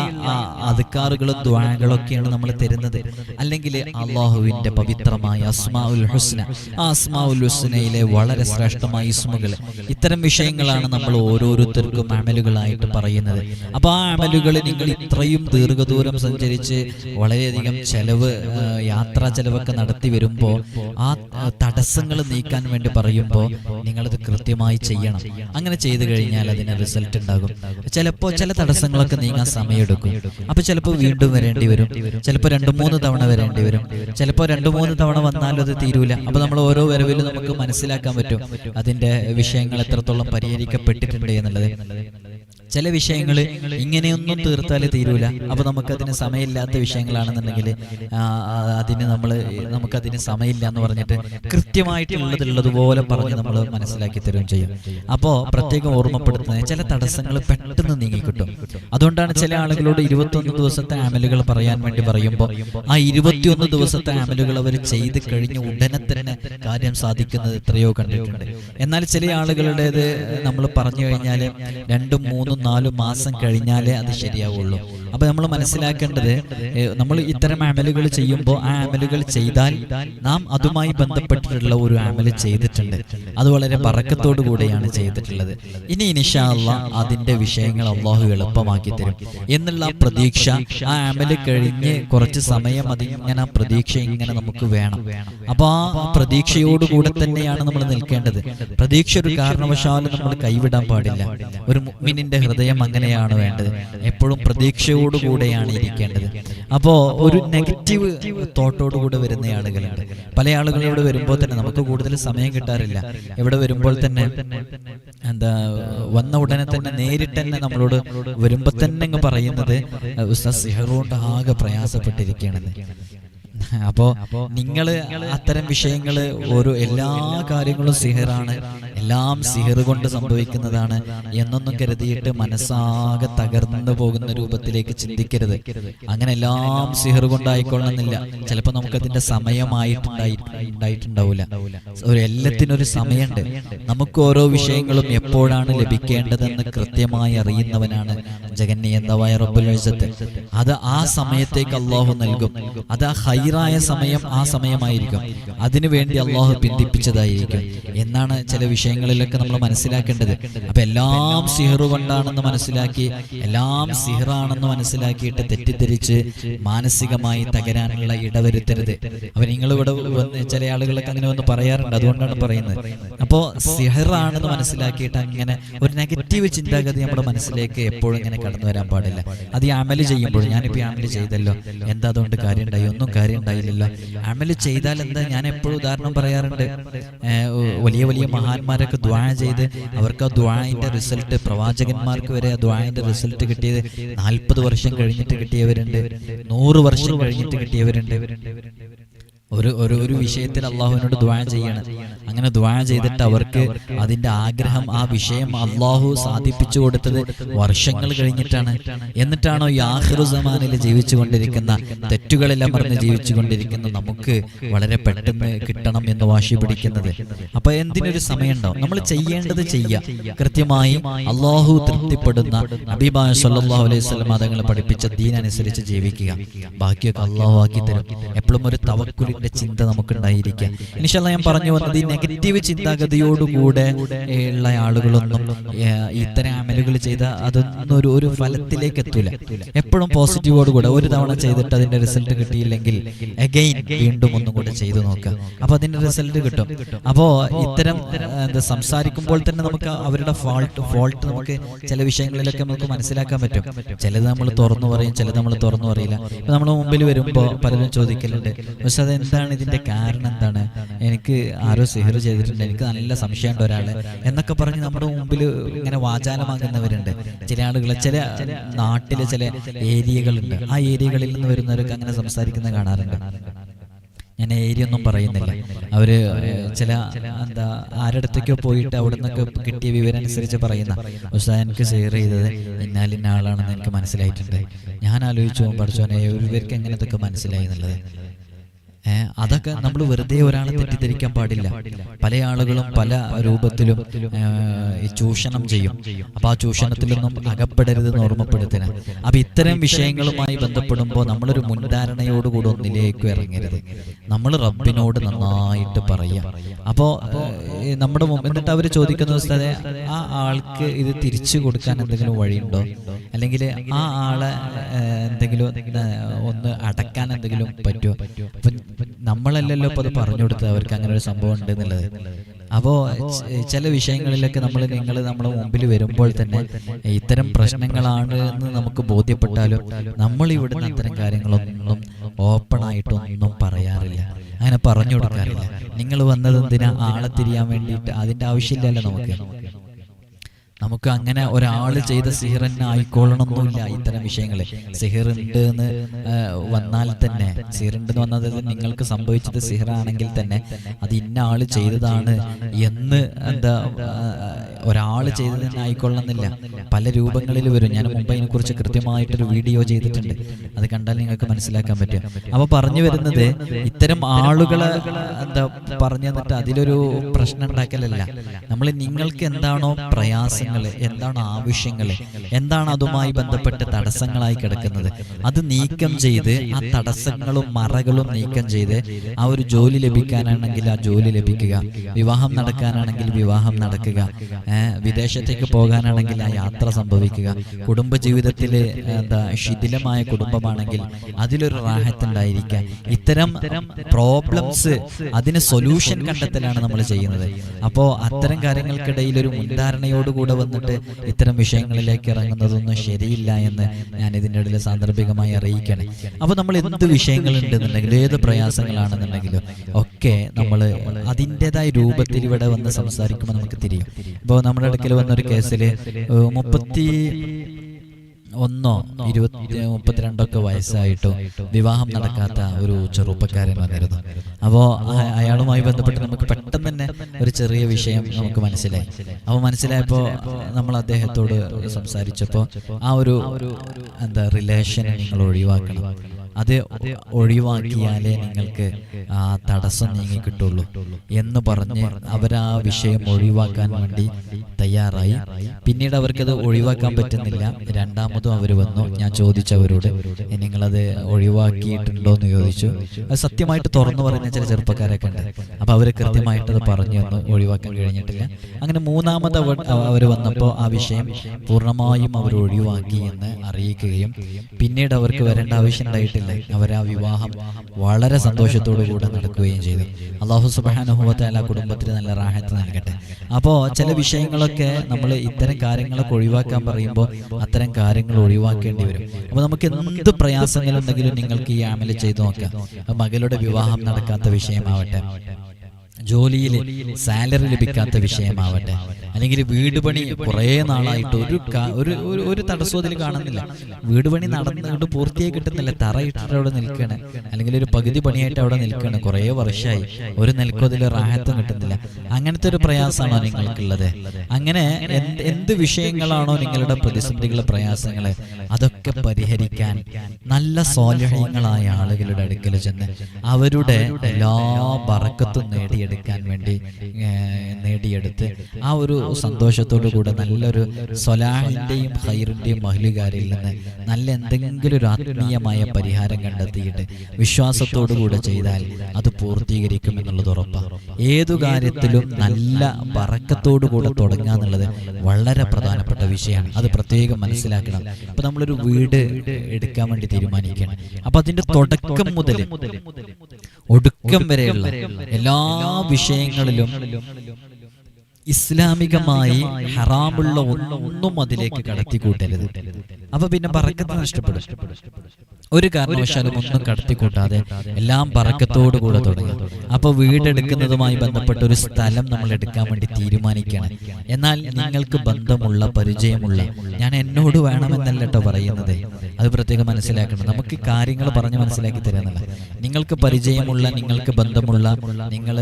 അധികാറുകളും ദ്വാരങ്ങളൊക്കെയാണ് നമ്മൾ തരുന്നത്. അല്ലെങ്കിൽ അള്ളാഹുവിന്റെ പവിത്രമായ അസ്മാ ഉൽ ഹുസ്ന. ആ അസ്മാ ഉൽ ഹുസ്നയിലെ വളരെ ശ്രേഷ്ഠമായ ഇസ്മുകൾ. ഇത്തരം വിഷയങ്ങളാണ് നമ്മൾ ഓരോരുത്തർക്കും അമലുകളായിട്ട് പറയുന്നത്. അപ്പൊ ആ അമലുകൾ നിങ്ങൾ ഇത്രയും ദീർഘദൂരം സഞ്ചരിച്ച് വളരെയധികം ചെലവ് യാത്രാ ചെലവൊക്കെ നടത്തി വരുമ്പോൾ ആ തടസ്സങ്ങൾ നീക്കാൻ വേണ്ടി പറയുമ്പോൾ നിങ്ങളത് കൃത്യമായി ചെയ്യണം. അങ്ങനെ ചെയ്തു കഴിഞ്ഞാൽ അതിന് റിസൾട്ട് ഉണ്ടാകും. ചിലപ്പോൾ ചില തടസ്സങ്ങളൊക്കെ നീങ്ങാൻ സമയമെടുക്കും. അപ്പൊ ചിലപ്പോൾ വീണ്ടും വരേണ്ടി വരും. ചിലപ്പോൾ രണ്ട് മൂന്ന് തവണ വരേണ്ടി വരും. ചിലപ്പോൾ രണ്ട് മൂന്ന് തവണ വന്നാലും അത് തീരൂല. അപ്പൊ നമ്മൾ ഓരോ വരവിലും നമുക്ക് മനസ്സിലാക്കാൻ പറ്റും. അതിന്റെ വിഷയങ്ങൾ എത്രത്തോളം പരിഹരിക്കപ്പെട്ടിട്ടുണ്ട് എന്നുള്ളത് ചില വിഷയങ്ങൾ ഇങ്ങനെയൊന്നും തീർത്താലേ തീരൂല. അപ്പൊ നമുക്കതിന് സമയമില്ലാത്ത വിഷയങ്ങളാണെന്നുണ്ടെങ്കിൽ അതിന് നമ്മൾ നമുക്കതിന് സമയമില്ല എന്ന് പറഞ്ഞിട്ട് കൃത്യമായിട്ടുള്ളതുള്ളതുപോലെ പറഞ്ഞ് നമ്മൾ മനസ്സിലാക്കി തരുകയും ചെയ്യും. അപ്പോൾ പ്രത്യേകം ഓർമ്മപ്പെടുത്തുന്നത് ചില തടസ്സങ്ങൾ പെട്ടെന്ന് നീങ്ങി കിട്ടും അതുകൊണ്ടാണ് ചില ആളുകളോട് ഇരുപത്തൊന്ന് ദിവസത്തെ ആമലുകൾ പറയാൻ വേണ്ടി പറയുമ്പോൾ ആ ഇരുപത്തിയൊന്ന് ദിവസത്തെ ആമലുകൾ അവർ ചെയ്ത് കഴിഞ്ഞ് ഉടനെ തന്നെ കാര്യം സാധിക്കുന്നത് എത്രയോ കണ്ടിട്ടുണ്ട്. എന്നാൽ ചില ആളുകളുടേത് നമ്മൾ പറഞ്ഞു കഴിഞ്ഞാൽ രണ്ടും മൂന്നും നാലും മാസം കഴിഞ്ഞാലേ അത് ശരിയാവുള്ളൂ. അപ്പൊ നമ്മൾ മനസ്സിലാക്കേണ്ടത് നമ്മൾ ഇത്തരം അമലുകൾ ചെയ്യുമ്പോൾ ആ അമലുകൾ ചെയ്താൽ നാം അതുമായി ബന്ധപ്പെട്ടിട്ടുള്ള ഒരു അമൽ ചെയ്തിട്ടുണ്ട്. അത് വളരെ പറക്കത്തോടു കൂടെയാണ് ചെയ്തിട്ടുള്ളത്. ഇനി ഇനിഷാല്ല അതിന്റെ വിഷയങ്ങൾ അള്ളാഹു എളുപ്പമാക്കി തരും. എന്നുള്ള പ്രതീക്ഷ ആ അമൽ കഴിഞ്ഞ് കുറച്ച് സമയം അതിങ്ങനെ പ്രതീക്ഷ ഇങ്ങനെ നമുക്ക് വേണം. അപ്പൊ ആ പ്രതീക്ഷയോടുകൂടെ തന്നെയാണ് നമ്മൾ നിൽക്കേണ്ടത്. പ്രതീക്ഷ ഒരു കാരണവശാലും നമ്മൾ കൈവിടാൻ പാടില്ല. ഒരു മുഅ്മിനിന്റെ ഹൃദയം അങ്ങനെയാണ് വേണ്ടത്. എപ്പോഴും പ്രതീക്ഷയോടുകൂടെയാണ് ഇരിക്കേണ്ടത്. അപ്പോ ഒരു നെഗറ്റീവ് തോട്ടോടുകൂടെ വരുന്ന ആളുകളുണ്ട്. പല ആളുകളും ഇവിടെ വരുമ്പോൾ തന്നെ നമുക്ക് കൂടുതൽ സമയം കിട്ടാറില്ല. ഇവിടെ വരുമ്പോൾ തന്നെ എന്താ വന്ന ഉടനെ തന്നെ നേരിട്ട് തന്നെ നമ്മളോട് വരുമ്പോൾ തന്നെ പറയുന്നത് സിഹറുകൊണ്ട് ആകെ പ്രയാസപ്പെട്ടിരിക്കുകയാണെന്ന്. അപ്പോ നിങ്ങൾ അത്തരം വിഷയങ്ങൾ ഓരോ എല്ലാ കാര്യങ്ങളും സിഹറാണ്. എല്ലാം സിഹർ കൊണ്ട് സംഭവിക്കുന്നതാണ് എന്നൊന്നും കരുതിയിട്ട് മനസ്സാകെ തകർന്നു പോകുന്ന രൂപത്തിലേക്ക് ചിന്തിക്കരുത്. അങ്ങനെ എല്ലാം സിഹർ കൊണ്ടായിക്കൊള്ളണമെന്നില്ല ചിലപ്പോൾ നമുക്കതിന്റെ സമയമായിട്ടുണ്ടായി ഉണ്ടായിട്ടുണ്ടാവില്ല ഒരു എല്ലാത്തിനും ഒരു സമയമുണ്ട്. നമുക്ക് ഓരോ വിഷയങ്ങളും എപ്പോഴാണ് ലഭിക്കേണ്ടതെന്ന് കൃത്യമായി അറിയുന്നവനാണ് ജഗന്നിയന്തവായ റബ്ബുൽ ഇസ്സത്ത്. അത് ആ സമയത്തേക്ക് അള്ളാഹു നൽകും. അത് ആ ഹൈറായ സമയം ആ സമയമായിരിക്കും. അതിനുവേണ്ടി അള്ളാഹു പിന്തിപ്പിച്ചതായിരിക്കും. എന്നാണ് ചില വിഷയങ്ങളിലൊക്കെ നമ്മൾ മനസ്സിലാക്കേണ്ടത്. അപ്പൊ എല്ലാം സിഹറു കൊണ്ടാണെന്ന് മനസ്സിലാക്കി എല്ലാം സിഹറാണെന്ന് മനസ്സിലാക്കിയിട്ട് തെറ്റിദ്ധരിച്ച് മാനസികമായി തകരാനുള്ള ഇടവരുത്തരുത്. അപ്പൊ നിങ്ങൾ ഇവിടെ വന്ന് ചില ആളുകളൊക്കെ അങ്ങനെ വന്ന് പറയാറുണ്ട്. അതുകൊണ്ടാണ് പറയുന്നത്. അപ്പോ സിഹറാണെന്ന് മനസ്സിലാക്കിയിട്ട് അങ്ങനെ ഒരു നെഗറ്റീവ് ചിന്താഗതി നമ്മുടെ മനസ്സിലേക്ക് എപ്പോഴും ഇങ്ങനെ കടന്നു വരാൻ പാടില്ല. അത് ഈ അമൽ ചെയ്യുമ്പോൾ ഞാനിപ്പോ ഈ അമൽ ചെയ്തല്ലോ. എന്താ അതുകൊണ്ട് കാര്യം ഉണ്ടായി ഒന്നും കാര്യം ഉണ്ടായില്ലല്ലോ. അമൽ ചെയ്താൽ എന്താ? ഞാൻ എപ്പോഴും ഉദാഹരണം പറയാറുണ്ട്. വലിയ വലിയ മഹാന്മാരൊക്കെ ദ്വാ ചെയ്ത് അവർക്ക് ആ ദ്വാന്റെ റിസൾട്ട് പ്രവാചകന്മാർക്ക് വരെ ആ ദ്വാന്റെ റിസൾട്ട് കിട്ടിയത് നാൽപ്പത് വർഷം കഴിഞ്ഞിട്ട് കിട്ടിയവരുണ്ട്. നൂറ് വർഷം കഴിഞ്ഞിട്ട് കിട്ടിയവരുണ്ട്. ഒരു ഒരു ഒരു വിഷയത്തിൽ അള്ളാഹുവിനോട് ദ്വാ ചെയ്യണം. അങ്ങനെ ദ്വാ ചെയ്തിട്ട് അവർക്ക് അതിന്റെ ആഗ്രഹം ആ വിഷയം അള്ളാഹു സാധിപ്പിച്ചു കൊടുത്തത് വർഷങ്ങൾ കഴിഞ്ഞിട്ടാണ്. എന്നിട്ടാണോ ഈ ആഹിറു സമാനിൽ ജീവിച്ചു കൊണ്ടിരിക്കുന്ന തെറ്റുകളെല്ലാം പറഞ്ഞ് ജീവിച്ചു കൊണ്ടിരിക്കുന്ന നമുക്ക് വളരെ പെട്ടെന്ന് കിട്ടണം എന്ന് വാശി പിടിക്കുന്നത്. അപ്പൊ എന്തിനൊരു സമയമുണ്ടോ? നമ്മൾ ചെയ്യേണ്ടത് ചെയ്യാം കൃത്യമായി അള്ളാഹു തൃപ്തിപ്പെടുന്ന അബീബായ സല്ലല്ലാഹു അലൈഹി വസല്ലം തങ്ങൾ പഠിപ്പിച്ച ദീൻ അനുസരിച്ച് ജീവിക്കുക. ബാക്കിയൊക്കെ അള്ളാഹു ആക്കി തരും. എപ്പോഴും ഒരു തവക്കുലിന്റെ ചിന്ത നമുക്കുണ്ടായിരിക്കുക ഇനിഷല്ല ഞാൻ പറഞ്ഞു വന്നത് ഈ നെഗറ്റീവ് ചിന്താഗതിയോടുകൂടെ ഉള്ള ആളുകളൊന്നും ഇത്തരം അമലുകൾ ചെയ്ത അതൊന്നും ഒരു ഒരു ഫലത്തിലേക്ക് എത്തൂല. എപ്പോഴും പോസിറ്റീവോടുകൂടെ ഒരു തവണ ചെയ്തിട്ട് അതിന്റെ റിസൾട്ട് കിട്ടിയില്ലെങ്കിൽ അഗൈൻ വീണ്ടും ഒന്നും കൂടെ ചെയ്തു നോക്കുക. അപ്പൊ അതിന്റെ റിസൾട്ട് കിട്ടും. അപ്പോ ഇത്തരം എന്താ സംസാരിക്കുമ്പോൾ തന്നെ നമുക്ക് അവരുടെ ഫോൾട്ട് ഫോൾട്ട് നമുക്ക് ചില വിഷയങ്ങളിലൊക്കെ നമുക്ക് മനസ്സിലാക്കാൻ പറ്റും. ചിലത് നമ്മൾ തുറന്നു പറയും ചിലത് നമ്മൾ തുറന്നു പറയില്ല. ഇപ്പൊ നമ്മുടെ മുമ്പിൽ വരുമ്പോൾ പലരും ചോദിക്കലുണ്ട്. പക്ഷെ അത് എന്താണ് ഇതിന്റെ കാരണം? എന്താണ്? എനിക്ക് ആരോ സിഹർ ചെയ്തിട്ടുണ്ട്. എനിക്ക് നല്ല സംശയമുണ്ട് ഒരാൾ എന്നൊക്കെ പറഞ്ഞ് നമ്മുടെ മുമ്പിൽ ഇങ്ങനെ വാചാലമാകുന്നവരുണ്ട്. ചില ആളുകൾ ചില നാട്ടിലെ ചില ഏരിയകളുണ്ട്. ആ ഏരിയകളിൽ നിന്ന് വരുന്നവരൊക്കെ അങ്ങനെ സംസാരിക്കുന്ന കാണാറുണ്ട്. ഞാൻ ഏരിയ ഒന്നും പറയുന്നില്ല. അവർ ചില എന്താ ആരടുത്തേക്കോ പോയിട്ട് അവിടെ നിന്നൊക്കെ കിട്ടിയ വിവരം അനുസരിച്ച് പറയുന്ന. പക്ഷേ എനിക്ക് ഷെയർ ചെയ്തത് ഇന്നാലിന്ന ആളാണെന്ന് എനിക്ക് മനസ്സിലായിട്ടുണ്ട്. ഞാൻ ആലോചിച്ചു പഠിച്ചോനെ ഇവർക്ക് എങ്ങനെ ഇതൊക്കെ മനസ്സിലായി എന്നുള്ളത്? അതൊക്കെ നമ്മൾ വെറുതെ ഒരാളെ തെറ്റിദ്ധരിക്കാൻ പാടില്ല. പല ആളുകളും പല രൂപത്തിലും ചൂഷണം ചെയ്യും. അപ്പൊ ആ ചൂഷണത്തിലൊന്നും അകപ്പെടരുതെന്ന് ഓർമ്മപ്പെടുത്തിന് അപ്പൊ ഇത്തരം വിഷയങ്ങളുമായി ബന്ധപ്പെടുമ്പോൾ നമ്മളൊരു മുൻധാരണയോടുകൂടി ഒന്നിലേക്ക് ഇറങ്ങരുത്. നമ്മൾ റബ്ബിനോട് നന്നായിട്ട് പറയാം. അപ്പോ നമ്മുടെ എന്നിട്ട് അവർ ചോദിക്കുന്ന ദിവസത്തെ ആ ആൾക്ക് ഇത് തിരിച്ചു കൊടുക്കാൻ എന്തെങ്കിലും വഴിയുണ്ടോ? അല്ലെങ്കിൽ ആ ആളെ എന്തെങ്കിലും ഒന്ന് അടക്കാൻ എന്തെങ്കിലും പറ്റുമോ? നമ്മളല്ലല്ലോ ഇപ്പൊ അത് പറഞ്ഞു കൊടുത്തത് അവർക്ക് അങ്ങനെ ഒരു സംഭവം ഉണ്ട് എന്നുള്ളത് അപ്പോ ച- ചില വിഷയങ്ങളിലൊക്കെ നമ്മൾ നിങ്ങൾ നമ്മുടെ മുമ്പിൽ വരുമ്പോൾ തന്നെ ഇത്തരം പ്രശ്നങ്ങളാണ് എന്ന് നമുക്ക് ബോധ്യപ്പെട്ടാലും നമ്മൾ ഇവിടുന്ന് അത്തരം കാര്യങ്ങളൊന്നും ഓപ്പൺ ആയിട്ടൊന്നും പറയാറില്ല. അങ്ങനെ പറഞ്ഞു കൊടുക്കാറില്ല നിങ്ങൾ വന്നത് എന്തിനാ ആളെ തിരിയാൻ വേണ്ടിയിട്ട്? അതിന്റെ ആവശ്യമില്ലല്ലോ നമുക്ക്. നമുക്ക് അങ്ങനെ ഒരാൾ ചെയ്ത സിഹിർ എന്നില്ല ആയിക്കൊള്ളണമെന്നില്ല ഇത്തരം വിഷയങ്ങളെ. സിഹിറുണ്ട് എന്ന് വന്നാൽ തന്നെ സിഹിറുണ്ട് എന്ന് വന്നത് നിങ്ങൾക്ക് സംഭവിച്ചത് സിഹിറാണെങ്കിൽ തന്നെ. അത് ഇന്ന ആൾ ചെയ്തതാണ് എന്ന് എന്താ ഒരാൾ ചെയ്തു തന്നെ പല രൂപങ്ങളിൽ വരും. ഞാൻ മുമ്പ് അതിനെക്കുറിച്ച് കൃത്യമായിട്ടൊരു വീഡിയോ ചെയ്തിട്ടുണ്ട്. അത് കണ്ടാൽ നിങ്ങൾക്ക് മനസ്സിലാക്കാൻ പറ്റും. അപ്പോൾ പറഞ്ഞു വരുന്നത് ഇത്തരം ആളുകളെ എന്താ പറഞ്ഞു തന്നിട്ട് അതിലൊരു പ്രശ്നം ഉണ്ടാക്കലല്ല. നമ്മൾ നിങ്ങൾക്ക് എന്താണോ പ്രയാസങ്ങൾ എന്താണ് ആവശ്യങ്ങൾ എന്താണ് അതുമായി ബന്ധപ്പെട്ട് തടസ്സങ്ങളായി കിടക്കുന്നത്? അത് നീക്കം ചെയ്ത് ആ തടസ്സങ്ങളും മറകളും നീക്കം ചെയ്ത് ആ ഒരു ജോലി ലഭിക്കാനാണെങ്കിൽ ആ ജോലി ലഭിക്കുക. വിവാഹം നടക്കാനാണെങ്കിൽ വിവാഹം നടക്കുക. വിദേശത്തേക്ക് പോകാനാണെങ്കിൽ ആ യാത്ര സംഭവിക്കുക. കുടുംബ ജീവിതത്തിലെ എന്താ ശിഥിലമായ കുടുംബമാണെങ്കിൽ അതിലൊരു റാഹത്തുണ്ടായിരിക്കുക ഇത്തരം പ്രോബ്ലംസ് അതിന് സൊല്യൂഷൻ കണ്ടെത്തലാണ് നമ്മൾ ചെയ്യുന്നത്. അപ്പോൾ അത്തരം കാര്യങ്ങൾക്കിടയിൽ ഒരു മുൻധാരണയോടുകൂടെ വന്നിട്ട് ഇത്തരം വിഷയങ്ങളിലേക്ക് ഇറങ്ങുന്നതൊന്നും ശരിയില്ല എന്ന് ഞാൻ ഇതിന്റെ ഇടയിൽ സാന്ദർഭികമായി അറിയിക്കണേ അപ്പോൾ നമ്മൾ എന്ത് വിഷയങ്ങളുണ്ടെന്നുണ്ടെങ്കിലും ഏത് പ്രയാസങ്ങളാണെന്നുണ്ടെങ്കിലും ഒക്കെ നമ്മൾ അതിന്റെതായ രൂപത്തിൽ ഇവിടെ വന്ന് സംസാരിക്കുമ്പോൾ നമുക്ക് തിരിയും. ഇപ്പോൾ നമ്മുടെ അടുക്കൽ വന്നൊരു കേസിൽ മുപ്പത്തി ഒന്നോ ഇരുപത്തി മുപ്പത്തിരണ്ടൊക്കെ വയസ്സായിട്ടോ വിവാഹം നടക്കാത്ത ഒരു ചെറുപ്പക്കാരൻ വന്നിരുന്നു. അപ്പോൾ അയാളുമായി ബന്ധപ്പെട്ട് നമുക്ക് പെട്ടെന്ന് തന്നെ ഒരു ചെറിയ വിഷയം നമുക്ക് മനസ്സിലായി. അപ്പോൾ മനസ്സിലായപ്പോൾ നമ്മൾ അദ്ദേഹത്തോട് സംസാരിച്ചപ്പോൾ ആ ഒരു എന്താ റിലേഷൻ നിങ്ങൾ ഒഴിവാക്കണം അത് ഒഴിവാക്കിയാലേ നിങ്ങൾക്ക് ആ തടസ്സം നീങ്ങി കിട്ടുള്ളൂ എന്ന് പറഞ്ഞ് അവർ ആ വിഷയം ഒഴിവാക്കാൻ വേണ്ടി തയ്യാറായി. പിന്നീട് അവർക്കത് ഒഴിവാക്കാൻ പറ്റുന്നില്ല. രണ്ടാമതും അവർ വന്നു. ഞാൻ ചോദിച്ചവരോട് നിങ്ങളത് ഒഴിവാക്കിയിട്ടുണ്ടോ എന്ന് ചോദിച്ചു. അത് സത്യമായിട്ട് തുറന്നു പറയുന്ന ചില ചെറുപ്പക്കാരൊക്കെ ഉണ്ട്. അപ്പൊ അവർ കൃത്യമായിട്ട് അത് പറഞ്ഞു തന്നു. ഒഴിവാക്കാൻ കഴിഞ്ഞിട്ടില്ല. അങ്ങനെ മൂന്നാമത് അവർ വന്നപ്പോൾ ആ വിഷയം പൂർണമായും അവർ ഒഴിവാക്കി എന്ന് അറിയിക്കുകയും പിന്നീട് അവർക്ക് വരേണ്ട ആവശ്യം അവർ ആ വിവാഹം വളരെ സന്തോഷത്തോടു കൂടെ നടക്കുകയും ചെയ്തു. അള്ളാഹു സുബാനുഭവത്തായ കുടുംബത്തിന് നല്ല റാഹത്ത് നൽകട്ടെ. അപ്പോൾ ചില വിഷയങ്ങളൊക്കെ നമ്മൾ ഇത്തരം കാര്യങ്ങളൊക്കെ ഒഴിവാക്കാൻ പറയുമ്പോൾ അത്തരം കാര്യങ്ങൾ ഒഴിവാക്കേണ്ടി വരും. അപ്പോൾ നമുക്ക് എന്ത് പ്രയാസങ്ങളുണ്ടെങ്കിലും നിങ്ങൾക്ക് ഈ ആമല ചെയ്തു നോക്കാം. മകളുടെ വിവാഹം നടക്കാത്ത വിഷയമാവട്ടെ. ജോലിയിൽ സാലറി ലഭിക്കാത്ത വിഷയമാവട്ടെ. അല്ലെങ്കിൽ വീട് പണി കുറേ നാളായിട്ട് ഒരു ഒരു ഒരു തടസ്സം അതിൽ കാണുന്നില്ല. വീട് പണി നടന്നുകൊണ്ട് പൂർത്തിയായി കിട്ടുന്നില്ല. തറ ഇട്ടിട്ട് അവിടെ നിൽക്കുകയാണ് അല്ലെങ്കിൽ ഒരു പകുതി പണിയായിട്ട് അവിടെ നിൽക്കുകയാണ് കുറേ വർഷമായി ഒരു നിൽക്കും അതിൽ റാഹത്വം കിട്ടുന്നില്ല. അങ്ങനത്തെ ഒരു പ്രയാസമാണോ നിങ്ങൾക്കുള്ളത്? അങ്ങനെ എന്ത് എന്ത് വിഷയങ്ങളാണോ നിങ്ങളുടെ പ്രതിസന്ധികൾ പ്രയാസങ്ങൾ അതൊക്കെ പരിഹരിക്കാൻ നല്ല സ്വാലഹ്യങ്ങളായ ആളുകളുടെ അടുക്കൽ ചെന്ന് അവരുടെ എല്ലാ ബറക്കത്തും നേടിയെടുക്കാൻ വേണ്ടി നേടിയെടുത്ത് ആ ഒരു സന്തോഷത്തോടു കൂടെ നല്ലൊരു സ്വലാഹിന്റെയും ഹൈറിന്റെയും മഹലുകാരിൽ നിന്ന് നല്ല എന്തെങ്കിലും ഒരു ആത്മീയമായ പരിഹാരം കണ്ടെത്തിയിട്ട് വിശ്വാസത്തോടു കൂടെ ചെയ്താൽ അത് പൂർത്തീകരിക്കും എന്നുള്ളത് ഉറപ്പാണ് ഏതു കാര്യത്തിലും നല്ല പറക്കത്തോടു കൂടെ തുടങ്ങുക എന്നുള്ളത് വളരെ പ്രധാനപ്പെട്ട വിഷയമാണ്. അത് പ്രത്യേകം മനസ്സിലാക്കണം. അപ്പൊ നമ്മളൊരു വീട് എടുക്കാൻ വേണ്ടി തീരുമാനിക്കണം അപ്പൊ അതിന്റെ തുടക്കം മുതൽ ഒടുക്കം വരെയുള്ള എല്ലാ വിഷയങ്ങളിലും ഇസ്ലാമികമായി ഹറാമുള്ള ഒന്നും അതിലേക്ക് കടത്തിക്കൂട്ടരുത്. അപ്പൊ പിന്നെ പറക്കത്ത് നഷ്ടപ്പെടും ഒരു കാരണവശാലും ഒന്നും കടത്തിക്കൂട്ടാതെ എല്ലാം പറക്കത്തോടു കൂടെ തുടങ്ങി. അപ്പൊ വീടെടുക്കുന്നതുമായി ബന്ധപ്പെട്ട ഒരു സ്ഥലം നമ്മൾ എടുക്കാൻ വേണ്ടി തീരുമാനിക്കണം എന്നാൽ നിങ്ങൾക്ക് ബന്ധമുള്ള പരിചയമുള്ള ഞാൻ എന്നോട് വേണമെന്നല്ല കേട്ടോ പറയുന്നത്. അത് പ്രത്യേകം മനസ്സിലാക്കണം നമുക്ക് കാര്യങ്ങൾ പറഞ്ഞ് മനസ്സിലാക്കി തരുന്നില്ല നിങ്ങൾക്ക് പരിചയമുള്ള നിങ്ങൾക്ക് ബന്ധമുള്ള നിങ്ങൾ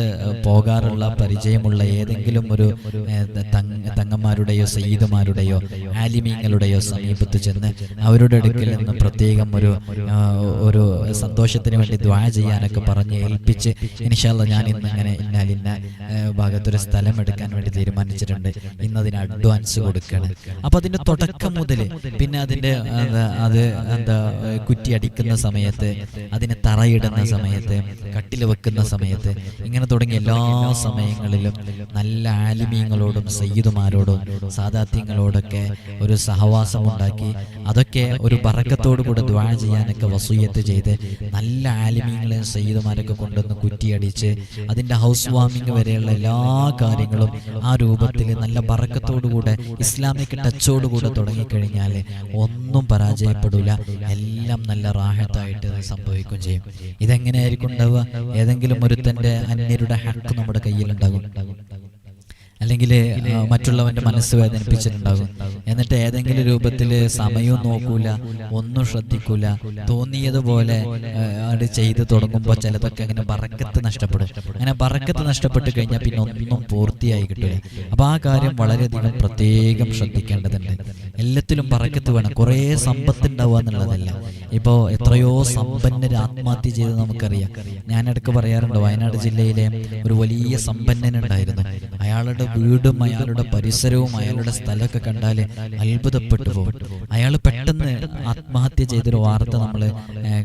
പോകാറുള്ള പരിചയമുള്ള ഏതെങ്കിലും ഒരു തങ്ങന്മാരുടെയോ സയ്യിദുമാരുടെയോ ആലിമീങ്ങളുടെയോ സമീപത്ത് ചെന്ന് അവരുടെ അടുക്കിൽ നിന്ന് പ്രത്യേകം ഒരു ഒരു സന്തോഷത്തിന് വേണ്ടി ദ്വാ ചെയ്യാനൊക്കെ പറഞ്ഞ് ഏൽപ്പിച്ച് ഇനിഷാല്ല ഞാൻ ഇന്ന് ഇങ്ങനെ ഇന്നാലിന്ന ഭാഗത്തൊരു സ്ഥലം എടുക്കാൻ വേണ്ടി തീരുമാനിച്ചിട്ടുണ്ട്. ഇന്ന് അതിന് അഡ്വാൻസ് കൊടുക്കണം. അപ്പൊ അതിന്റെ തുടക്കം മുതൽ പിന്നെ അതിന്റെ അത് എന്താ കുറ്റി അടിക്കുന്ന സമയത്ത് അതിന് തറയിടുന്ന സമയത്ത് കട്ടിൽ വെക്കുന്ന സമയത്ത് ഇങ്ങനെ തുടങ്ങിയ എല്ലാ സമയങ്ങളിലും നല്ല ആലിമീങ്ങളോടും സയ്യിദുമാരോടും സാദാത്യങ്ങളോടൊക്കെ ഒരു സഹവാസം ഉണ്ടാക്കി അതൊക്കെ ഒരു പറക്കത്തോടു കൂടെ ദ്വാ ചെയ്യാനൊക്കെ വസൂയത്ത് ചെയ്ത് നല്ല ആലിമീങ്ങളെയും സയ്യിദുമാരൊക്കെ കൊണ്ടുവന്ന് കുറ്റിയടിച്ച് അതിന്റെ ഹൗസ് വാമിങ് വരെയുള്ള എല്ലാ കാര്യങ്ങളും ആ രൂപത്തിൽ നല്ല പറക്കത്തോടുകൂടെ ഇസ്ലാമിക് ടച്ചോടുകൂടെ തുടങ്ങിക്കഴിഞ്ഞാൽ ഒന്നും പരാജയപ്പെടില്ല. എല്ലാം നല്ല റാഹത്തായിട്ട് സംഭവിക്കുകയും ചെയ്യും. ഇതെങ്ങനെയായിരിക്കും ഉണ്ടാവുക? ഏതെങ്കിലും ഒരുത്തന്റെ അന്യരുടെ ഹക്ക് നമ്മുടെ കയ്യിലുണ്ടാകും അല്ലെങ്കിൽ മറ്റുള്ളവന്റെ മനസ്സ് വേദനിപ്പിച്ചിട്ടുണ്ടാകും. എന്നിട്ട് ഏതെങ്കിലും രൂപത്തിൽ സമയവും നോക്കൂല ഒന്നും ശ്രദ്ധിക്കൂല തോന്നിയതുപോലെ അത് ചെയ്ത് തുടങ്ങുമ്പോൾ ചിലതൊക്കെ അങ്ങനെ ബറക്കത്ത് നഷ്ടപ്പെടും. അങ്ങനെ ബറക്കത്ത് നഷ്ടപ്പെട്ട് കഴിഞ്ഞാൽ പിന്നെ ഒന്നും പൂർത്തിയായി കിട്ടില്ല അപ്പൊ ആ കാര്യം വളരെയധികം പ്രത്യേകം ശ്രദ്ധിക്കേണ്ടതുണ്ട്. എല്ലാത്തിലും പറക്കത്ത് വേണം. കുറേ സമ്പത്ത് ഉണ്ടാവുക എന്നുള്ളതല്ല. ഇപ്പോൾ എത്രയോ സമ്പന്നർ ആത്മഹത്യ ചെയ്ത് നമുക്കറിയാം. ഞാൻ ഇടയ്ക്ക് പറയാറുണ്ട് വയനാട് ജില്ലയിലെ ഒരു വലിയ സമ്പന്നനുണ്ടായിരുന്നു. അയാളുടെ വീടും അയാളുടെ പരിസരവും അയാളുടെ സ്ഥലമൊക്കെ കണ്ടാൽ അത്ഭുതപ്പെട്ടു പോകും. അയാൾ പെട്ടെന്ന് ആത്മഹത്യ ചെയ്തൊരു വാർത്ത നമ്മൾ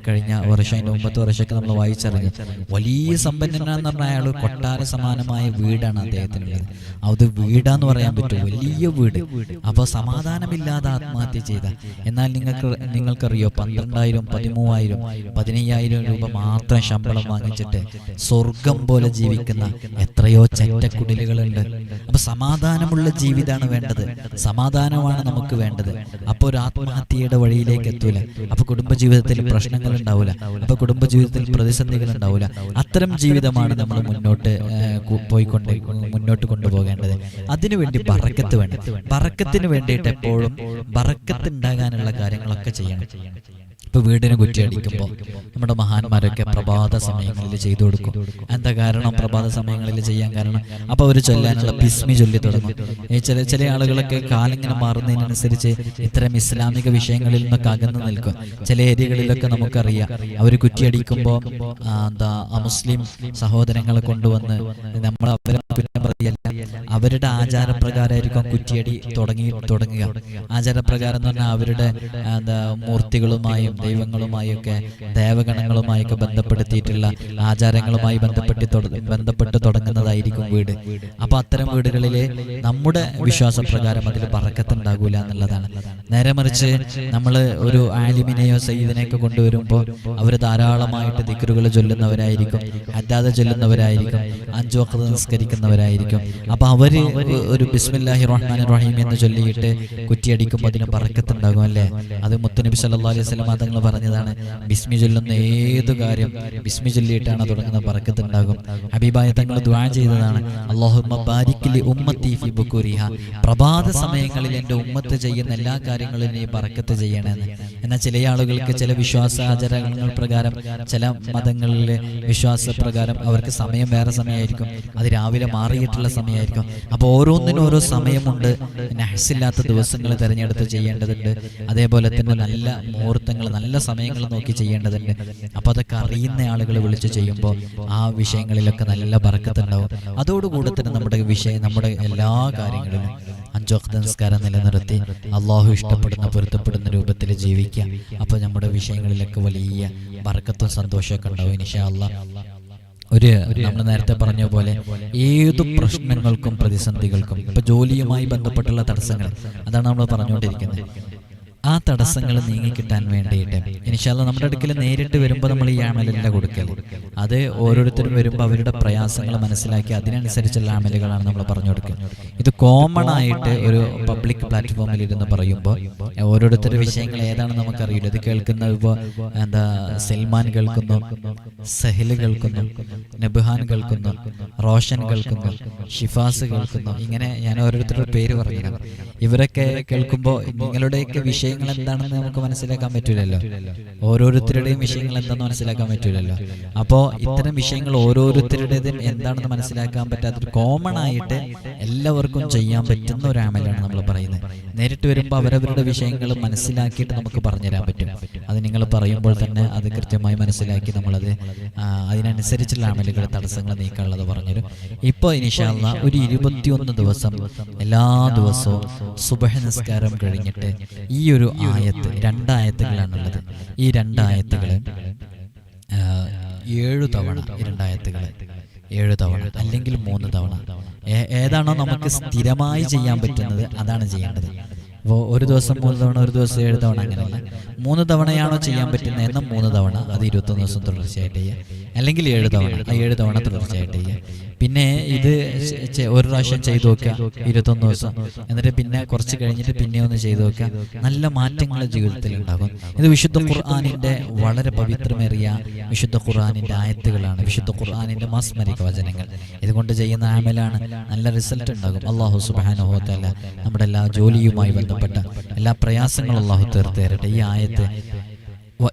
കഴിഞ്ഞ വർഷം അതിന്റെ മുമ്പത്തെ വർഷമൊക്കെ നമ്മൾ വായിച്ചറിഞ്ഞു. വലിയ സമ്പന്നനാന്ന് പറഞ്ഞാൽ അയാൾ കൊട്ടാര സമാനമായ വീടാണ് അദ്ദേഹത്തിനുള്ളത്. അത് വീടാന്ന് പറയാൻ പറ്റും. വലിയ വീട്. അപ്പോൾ സമാധാനമില്ലാതെ ആത്മഹത്യ ചെയ്ത. എന്നാൽ നിങ്ങൾക്ക് നിങ്ങൾക്കറിയോ പന്ത്രണ്ടായിരം പതിമൂവായിരം പതിനയ്യായിരം രൂപ മാത്രം ശമ്പളം വാങ്ങിച്ചിട്ട് സ്വർഗം പോലെ ജീവിക്കുന്ന എത്രയോ ചെറ്റക്കുടിലുകളുണ്ട്. അപ്പൊ സമാധാനമുള്ള ജീവിതമാണ് വേണ്ടത്. സമാധാനമാണ് നമുക്ക് വേണ്ടത്. അപ്പോൾ ഒരു ആത്മഹത്യയുടെ വഴിയിലേക്ക് എത്തൂല. അപ്പൊ കുടുംബജീവിതത്തിൽ പ്രശ്നങ്ങൾ ഉണ്ടാവില്ല അപ്പൊ കുടുംബജീവിതത്തിൽ പ്രതിസന്ധികൾ ഉണ്ടാവില്ല അത്തരം ജീവിതമാണ് നമ്മൾ മുന്നോട്ട് പോയിക്കൊണ്ട് മുന്നോട്ട് കൊണ്ടുപോകേണ്ടത്. അതിനുവേണ്ടി ബറക്കത്ത് വേണം. ബറക്കത്തിന് വേണ്ടിയിട്ട് എപ്പോഴും ബറക്കത്ത് ഉണ്ടാകാനുള്ള കാര്യങ്ങളൊക്കെ ചെയ്യണം. ഇപ്പൊ വീടിന് കുറ്റിയടിക്കുമ്പോൾ നമ്മുടെ മഹാന്മാരൊക്കെ പ്രഭാത സമയങ്ങളിൽ ചെയ്തു കൊടുക്കും. എന്താ കാരണം പ്രഭാത സമയങ്ങളിൽ ചെയ്യാൻ കാരണം? അപ്പൊ അവർ ചൊല്ലാനുള്ള ബിസ്മി ചൊല്ലി തുടങ്ങും. ഈ ചില ചില ആളുകളൊക്കെ കാലിങ്ങനെ മാറുന്നതിനനുസരിച്ച് ഇത്തരം ഇസ്ലാമിക വിഷയങ്ങളിൽ നിന്നൊക്കെ അകന്നു നിൽക്കും. ചില ഏരിയകളിലൊക്കെ നമുക്കറിയാം. അവർ കുറ്റിയടിക്കുമ്പോൾ എന്താ മുസ്ലിം സഹോദരങ്ങളെ കൊണ്ടുവന്ന് നമ്മൾ അവരെ കുറ്റം പറയല്ല അവരുടെ ആചാരപ്രകാരമായിരിക്കും കുറ്റിയടി തുടങ്ങി തുടങ്ങുക. ആചാരപ്രകാരം എന്ന് പറഞ്ഞാൽ അവരുടെ എന്താ മൂർത്തികളുമായും ദൈവങ്ങളുമായും ഒക്കെ ദേവഗണങ്ങളുമായൊക്കെ ബന്ധപ്പെടുത്തിയിട്ടുള്ള ആചാരങ്ങളുമായി ബന്ധപ്പെട്ട് ബന്ധപ്പെട്ട് തുടങ്ങുന്നതായിരിക്കും വീട്. അപ്പൊ അത്തരം വീടുകളിൽ നമ്മുടെ വിശ്വാസപ്രകാരം അതിൽ പറക്കത്തുണ്ടാകൂല എന്നുള്ളതാണ്. നേരെ മറിച്ച് നമ്മൾ ഒരു ആലിമിനെയോ സയ്യിദിനെയൊക്കെ കൊണ്ടുവരുമ്പോൾ അവർ ധാരാളമായിട്ട് ദിക്കറുകൾ ചൊല്ലുന്നവരായിരിക്കും അല്ലാതെ ചൊല്ലുന്നവരായിരിക്കും അഞ്ചു വക്കത്ത് നിസ്കരിക്കുന്നവരായിരിക്കും. അപ്പൊ അവർ ഒരു ബിസ്മില്ലാഹി റഹ്മാൻ റഹീം എന്ന് ചൊല്ലിയിട്ട് കുറ്റിയടിക്കുമ്പോൾ അതിന് പറക്കത്തുണ്ടാകും അല്ലേ? അത് മുത്തനബി സല്ലാ അലൈഹി വസല്ലം തങ്ങൾ പറഞ്ഞതാണ്. ബിസ്മി ചൊല്ലുന്ന ഏത് കാര്യം ബിസ്മി ചൊല്ലിയിട്ടാണ് തുടങ്ങുന്ന പറക്കത്തുണ്ടാകും. ഹബീബായ തങ്ങൾ ദുആ ചെയ്തതാണ്. ഉമ്മത്തി ഫി പ്രഭാത സമയങ്ങളിൽ എന്റെ ഉമ്മത്ത് ചെയ്യുന്ന എല്ലാ കാര്യങ്ങളും നീ പറക്കത്ത് ചെയ്യണമെന്ന് എന്നാൽ ചില ആളുകൾക്ക് ചില വിശ്വാസ ആചാരങ്ങൾ പ്രകാരം ചില മതങ്ങളിലെ വിശ്വാസ പ്രകാരം അവർക്ക് സമയം വേറെ സമയമായിരിക്കും. അത് രാവിലെ മാറിയിട്ടുള്ള സമയമായിരിക്കും. അപ്പോൾ ഓരോന്നിനും ഓരോ സമയമുണ്ട്. നഹസില്ലാത്ത ദിവസങ്ങൾ തിരഞ്ഞെടുത്ത് ചെയ്യേണ്ടതുണ്ട്. അതേപോലെ തന്നെ നല്ല മുഹൂർത്തങ്ങൾ നല്ല സമയങ്ങൾ നോക്കി ചെയ്യേണ്ടതുണ്ട്. അപ്പോൾ അതൊക്കെ അറിയുന്ന ആളുകൾ വിളിച്ച് ചെയ്യുമ്പോൾ ആ വിഷയങ്ങളിലൊക്കെ നല്ല ബറക്കത്തുണ്ടാവും അതോടുകൂടെ തന്നെ നമ്മുടെ വിഷയം നമ്മുടെ എല്ലാ കാര്യങ്ങളിലും അഞ്ചോക്ത നിസ്കാരം നിലനിർത്തി അള്ളാഹു ഇഷ്ടപ്പെടുന്ന പൊരുത്തപ്പെടുന്ന രൂപത്തിൽ ജീവിക്കുക. അപ്പോൾ നമ്മുടെ വിഷയങ്ങളിലൊക്കെ വലിയ ബറക്കത്തും സന്തോഷമൊക്കെ ഉണ്ടാവും അള്ളാഹ് ഒരു നമ്മൾ നേരത്തെ പറഞ്ഞ പോലെ ഏതു പ്രശ്നങ്ങൾക്കും പ്രതിസന്ധികൾക്കും ഇപ്പൊ ജോലിയുമായി ബന്ധപ്പെട്ടുള്ള തടസ്സങ്ങൾ അതാണ് നമ്മൾ പറഞ്ഞുകൊണ്ടിരിക്കുന്നത്. ആ തടസ്സങ്ങൾ നീങ്ങിക്കിട്ടാൻ വേണ്ടിയിട്ട്. ഇനിഷാല്ല നമ്മുടെ അടുക്കൽ നേരിട്ട് വരുമ്പോൾ നമ്മൾ ഈ ആമലല്ല കൊടുക്കൽ അത് ഓരോരുത്തരും വരുമ്പോൾ അവരുടെ പ്രയാസങ്ങൾ മനസ്സിലാക്കി അതിനനുസരിച്ചുള്ള ആമലുകളാണ് നമ്മൾ പറഞ്ഞു കൊടുക്കുക ഇത് കോമൺ ആയിട്ട് ഒരു പബ്ലിക് പ്ലാറ്റ്ഫോമിൽ ഇരുന്ന് പറയുമ്പോൾ ഓരോരുത്തരുടെ വിഷയങ്ങൾ ഏതാണെന്ന് നമുക്കറിയില്ല. ഇത് കേൾക്കുന്ന ഇപ്പോൾ എന്താ സൽമാൻ കേൾക്കുന്നു സഹിൽ കേൾക്കുന്നു നബ്ഹാൻ കേൾക്കുന്നു റോഷൻ കേൾക്കുന്നു ഷിഫാസ് കേൾക്കുന്നു. ഇങ്ങനെ ഞാൻ ഓരോരുത്തരുടെ പേര് പറഞ്ഞു ഇവരൊക്കെ കേൾക്കുമ്പോൾ നിങ്ങളുടെയൊക്കെ വിഷയങ്ങൾ എന്താണെന്ന് നമുക്ക് മനസ്സിലാക്കാൻ പറ്റൂലല്ലോ. ഓരോരുത്തരുടെയും വിഷയങ്ങൾ എന്താണെന്ന് മനസ്സിലാക്കാൻ പറ്റൂലല്ലോ. അപ്പോ ഇത്തരം വിഷയങ്ങൾ ഓരോരുത്തരുടേതും എന്താണെന്ന് മനസ്സിലാക്കാൻ പറ്റാത്തൊരു കോമൺ ആയിട്ട് എല്ലാവർക്കും ചെയ്യാൻ പറ്റുന്ന ഒരു ആമലാണ് നമ്മൾ പറയുന്നത്. നേരിട്ട് വരുമ്പോൾ അവരവരുടെ വിഷയങ്ങൾ മനസ്സിലാക്കിയിട്ട് നമുക്ക് പറഞ്ഞുതരാൻ പറ്റും. അത് നിങ്ങൾ പറയുമ്പോൾ തന്നെ അത് കൃത്യമായി മനസ്സിലാക്കി നമ്മളത് അതിനനുസരിച്ചുള്ള അമലുകൾ തടസ്സങ്ങൾ നീക്കാനുള്ളത് പറഞ്ഞു ഇപ്പോൾ ഇനിഷാല്ല ഒരു ഇരുപത്തിയൊന്ന് ദിവസം എല്ലാ ദിവസവും സുബഹ നിസ്കാരം കഴിഞ്ഞിട്ട് ഈ ഒരു ആയത്ത് രണ്ടായത്തുകളാണുള്ളത്. ഈ രണ്ടായത്തുകൾ ഏഴു തവണ രണ്ടായത്തുകൾ ഏഴ് തവണ അല്ലെങ്കിൽ മൂന്ന് തവണ. ഏതാണോ നമുക്ക് സ്ഥിരമായി ചെയ്യാൻ പറ്റുന്നത് അതാണ് ചെയ്യേണ്ടത്. അപ്പോൾ ഒരു ദിവസം മൂന്ന് തവണ ഒരു ദിവസം ഏഴ് തവണ അങ്ങനെയല്ല മൂന്ന് തവണയാണോ ചെയ്യാൻ പറ്റുന്നത് എന്നും മൂന്ന് തവണ. അത് ഇരുപത്തൊന്ന് ദിവസം തുടർച്ചയായിട്ട് ചെയ്യുക. അല്ലെങ്കിൽ ഏഴ് തവണ. ആ ഏഴ് തവണ തുടർച്ചയായിട്ട് ചെയ്യുക. പിന്നെ ഇത് ഒരു പ്രാവശ്യം ചെയ്തു നോക്കുക. ഇരുപത്തൊന്ന് ദിവസം. എന്നിട്ട് പിന്നെ കുറച്ച് കഴിഞ്ഞിട്ട് പിന്നെ ഒന്ന് ചെയ്തു നോക്കുക. നല്ല മാറ്റങ്ങൾ ജീവിതത്തിൽ ഉണ്ടാകും. ഇത് വിശുദ്ധ ഖുർആാനിന്റെ വളരെ പവിത്രമേറിയ വിശുദ്ധ ഖുർആാനിന്റെ ആയത്തുകളാണ്. വിശുദ്ധ ഖുർആാനിന്റെ മാസ്മരിക വചനങ്ങൾ. ഇതുകൊണ്ട് ചെയ്യുന്ന ആമലാണ് നല്ല റിസൾട്ട് ഉണ്ടാകും. അള്ളാഹു സുബാനുഹോത്തല്ല നമ്മുടെ എല്ലാ ജോലിയുമായി ബന്ധപ്പെട്ട എല്ലാ പ്രയാസങ്ങളും അള്ളാഹു തീർത്ത് തരട്ടെ ഈ ആയത്ത് വ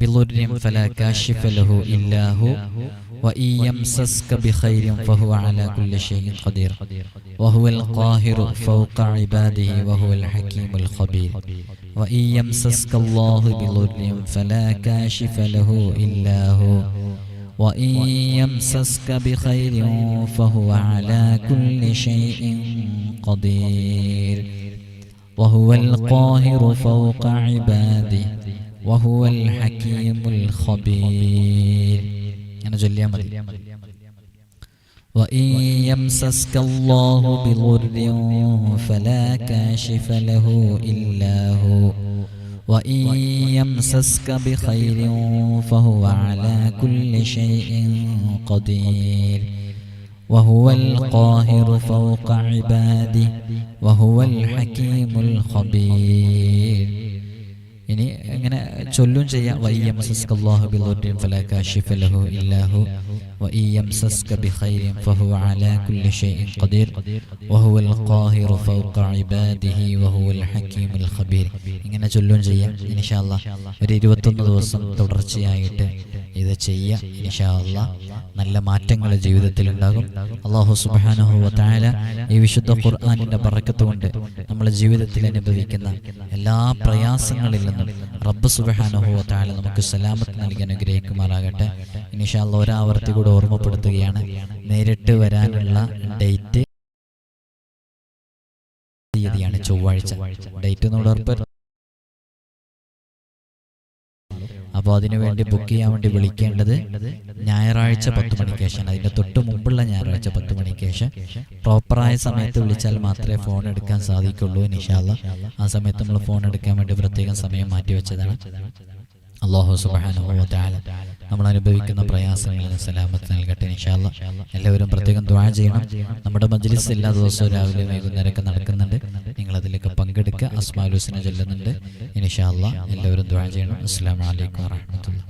بضر فلا كاشف له إلا هو. وإن يمسسك بخير فهو على كل شيء قدير. وهو القاهر فوق عباده وهو الحكيم الخبير. وإن يمسسك الله بضر فلا كاشف له إلا هو. وإن يمسسك بخير فهو على كل شيء قدير. وهو القاهر فوق عباده وهو الحكيم الخبير. أنا جليا مدي وإن يمسسك الله بضر فلا كاشف له إلا هو. وإن يمسسك بخير فهو على كل شيء قدير. وهو القاهر فوق عباده. وهو الحكيم الخبير. ഇനി ഇങ്ങനെ ചൊല്ലും ചെയ്യാം. ഇങ്ങനെ ചൊല്ലും ചെയ്യാം. ഇൻഷാ അല്ലാഹ് ഒരു 21 ദിവസം തുടർച്ചയായിട്ട് ഇത് ചെയ്യാം. ഇൻഷാ അല്ലാഹ് നല്ല മാറ്റങ്ങൾ ജീവിതത്തിൽ ഉണ്ടാകും അള്ളാഹു സുബ്ഹാനഹു വ തആല ഈ വിശുദ്ധ ഖുർആനിന്റെ പറക്കത്ത് കൊണ്ട് നമ്മുടെ ജീവിതത്തിൽ അനുഭവിക്കുന്ന എല്ലാ പ്രയാസങ്ങളിൽ നിന്നും റബ്ബ് സുബ്ഹാനഹു വ തആല നമുക്ക് സലാമത്ത് നൽകി അനുഗ്രഹിക്കുമാറാകട്ടെ. ഇൻഷാ അല്ലാഹ് ഒരാവർത്തി കൂടെ ഓർമ്മപ്പെടുത്തുകയാണ്. നേരിട്ട് വരാനുള്ള ഡേറ്റ് തീയതിയാണ് ചൊവ്വാഴ്ച. ഡേറ്റ് എന്നോട് ഉറപ്പ് അപ്പോൾ അതിനുവേണ്ടി ബുക്ക് ചെയ്യാൻ വേണ്ടി വിളിക്കേണ്ടത് ഞായറാഴ്ച പത്ത് മണിക്ക് ശേഷം. അതിന്റെ തൊട്ട് മുമ്പുള്ള ഞായറാഴ്ച പത്ത് മണിക്ക് ശേഷം പ്രോപ്പറായ സമയത്ത് വിളിച്ചാൽ മാത്രമേ ഫോൺ എടുക്കാൻ സാധിക്കുള്ളൂ നിഷാല്ല ആ സമയത്ത് നമ്മൾ ഫോൺ എടുക്കാൻ വേണ്ടി പ്രത്യേകം സമയം മാറ്റി വെച്ചതാണ് അള്ളാഹു സുബാനുഭവ നമ്മൾ അനുഭവിക്കുന്ന പ്രയാസങ്ങളിൽ സലാമത്ത് നൽകട്ടെ ഇൻഷാല്ല എല്ലാവരും പ്രത്യേകം ദ്വാ ചെയ്യണം. നമ്മുടെ മജ്ലിസ് എല്ലാ ദിവസവും രാവിലെ വൈകുന്നേരമൊക്കെ നടക്കുന്നുണ്ട്. നിങ്ങൾ അതിലൊക്കെ പങ്കെടുക്കുക അസ്മാലുസിനെ ചൊല്ലുന്നുണ്ട്. ഇൻഷാല്ല എല്ലാവരും ദ്വാ ചെയ്യണം. അസ്സാം വലൈക്കും വാഹമത്തുള്ള